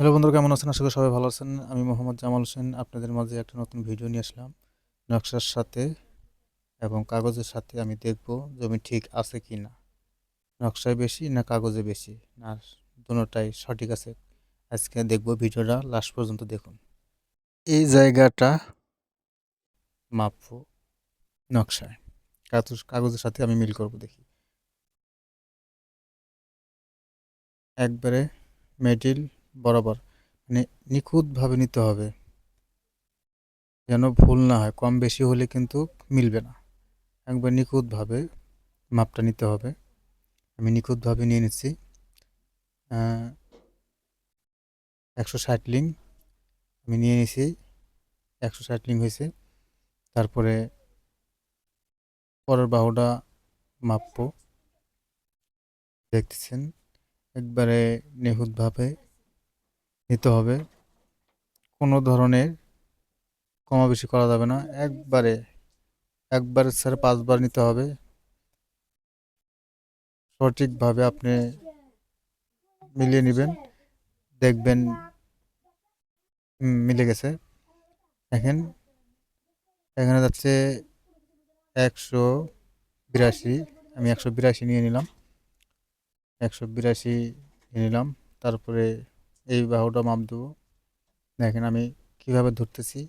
Hello বন্ধুরা, কেমন আছেন? আশা করি সবাই ভালো আছেন। আমি মোহাম্মদ জামাল হোসেন। আপনাদের মাঝে একটা নতুন ভিডিও নিয়ে আসলাম। নকশার সাথে এবং কাগজের সাথে আমি দেখব জমি ঠিক আছে কি না নকশায় বেশি না কাগজে বেশি? না দুটোটাই সঠিক আছে। আজকে দেখব ভিডিওটা, লাস্ট পর্যন্ত দেখুন। এই জায়গাটা মাপবো নকশায়। কাগজ কাগজের সাথে আমি মিল করব, দেখি। একবারে মেডিল বরাবর মানে নিখুঁতভাবে নিতে হবে। যেন ভুল না হয়, কম বেশি হলে কিন্তু মিলবে না। একবার নিখুঁতভাবে মাপটা নিতে হবে। আমি নিখুঁতভাবে নিয়ে নিচ্ছি। একশো ষাট লিং আমি নিয়ে নিছি একশো ষাট লিং হয়েছে। তারপরে পরের বাহুটা মাপবো। দেখতেছেন, একবারে নিখুঁতভাবে নিতে হবে। কোনো ধরনের কমা বেশি করা যাবে না। একবারে, একবার স্যার পাঁচবার নিতে হবে। সঠিকভাবে আপনি মিলিয়ে নেবেন। দেখবেন মিলে গেছে। এখন এখানে যাচ্ছে একশো বিরাশি। আমি একশো বিরাশি নিয়ে নিলাম। একশো বিরাশি নিয়ে নিলাম। তারপরে এই বাহুটা মাপ দেবো। দেখেন আমি কীভাবে ধরতেছি।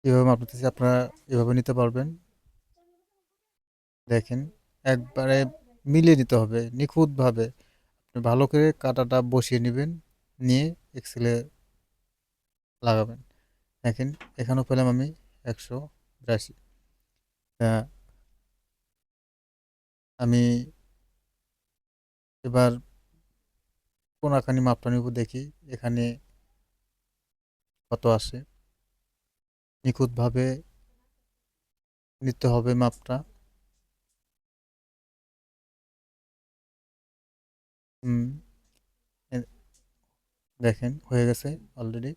কীভাবে মাপ নিতেছি আপনারা এভাবে নিতে পারবেন। দেখেন একবারে মিলিয়ে নিতে হবে, নিখুঁতভাবে। আপনি ভালো করে কাটাটা বসিয়ে নেবেন, নিয়ে এক্সেলে লাগাবেন। দেখেন এখানেও পেলাম আমি একশো বিরাশি। আমি এবার কোনাখানি মাপটা নিব দেখি, এখানে কত আসে নিখুঁতভাবে নিতে হবে মাপটা। হুম দেখেন, হয়ে গেছে অলরেডি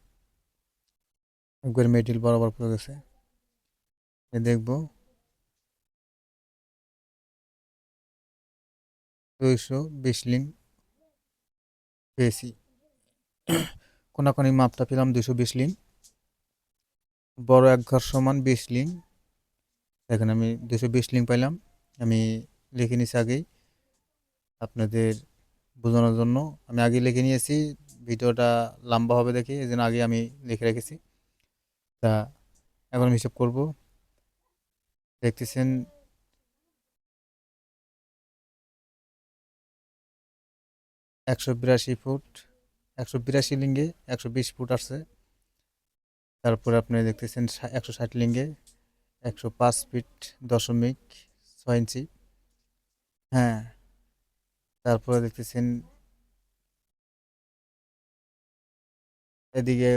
একবার মেডিল বরাবর পড়ে গেছে। দেখব। দুইশো বিশ লিং পেয়েছি। কোনাকোনি মাপটা পেলাম দুশো বিশ লিং বড় এক ঘর সমান বিশ লিং এখানে আমি দুশো বিশ লিং পাইলাম। আমি লিখে নিয়েছি আগেই। আপনাদের বোঝানোর জন্য। আমি আগে লিখে নিয়েছি। ভিডিওটা লম্বা হবে দেখি এই আগে আমি লিখে রেখেছি। তা এখন আমি হিসাব করব। দেখতেছেন একশো বিরাশি ফুট, একশো বিরাশি লিঙ্গে একশো বিশ ফুট আসছে। তারপরে আপনি দেখতেছেন একশো ষাট লিঙ্গে একশো পাঁচ ফিট দশমিক ছয় ইঞ্চি। হ্যাঁ তারপরে দেখতেছেন এদিকে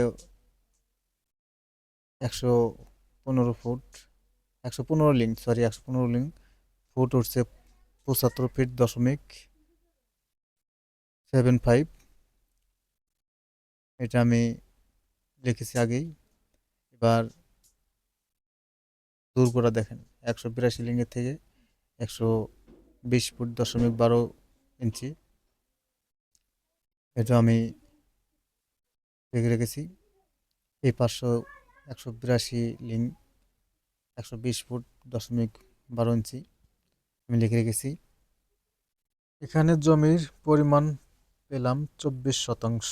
একশো পনেরো ফুট, একশো পনেরো লিঙ্ক সরি, একশো পনেরো লিঙ্ক ফুট উঠছে পঁচাত্তর ফিট দশমিক সেভেন ফাইভ। এটা আমি লিখেছি আগেই। এবার দূর করা দেখেন, একশো বিরাশি লিঙ্গের থেকে একশো বিশ ফুট দশমিক বারো ইঞ্চি। এটা আমি লিখে রেখেছি। এই পাঁচশো একশো বিরাশি লিং একশো বিশ ফুট দশমিক বারো ইঞ্চি আমি লিখে রেখেছি। এখানে জমির পরিমাণ পেলাম চব্বিশ শতাংশ।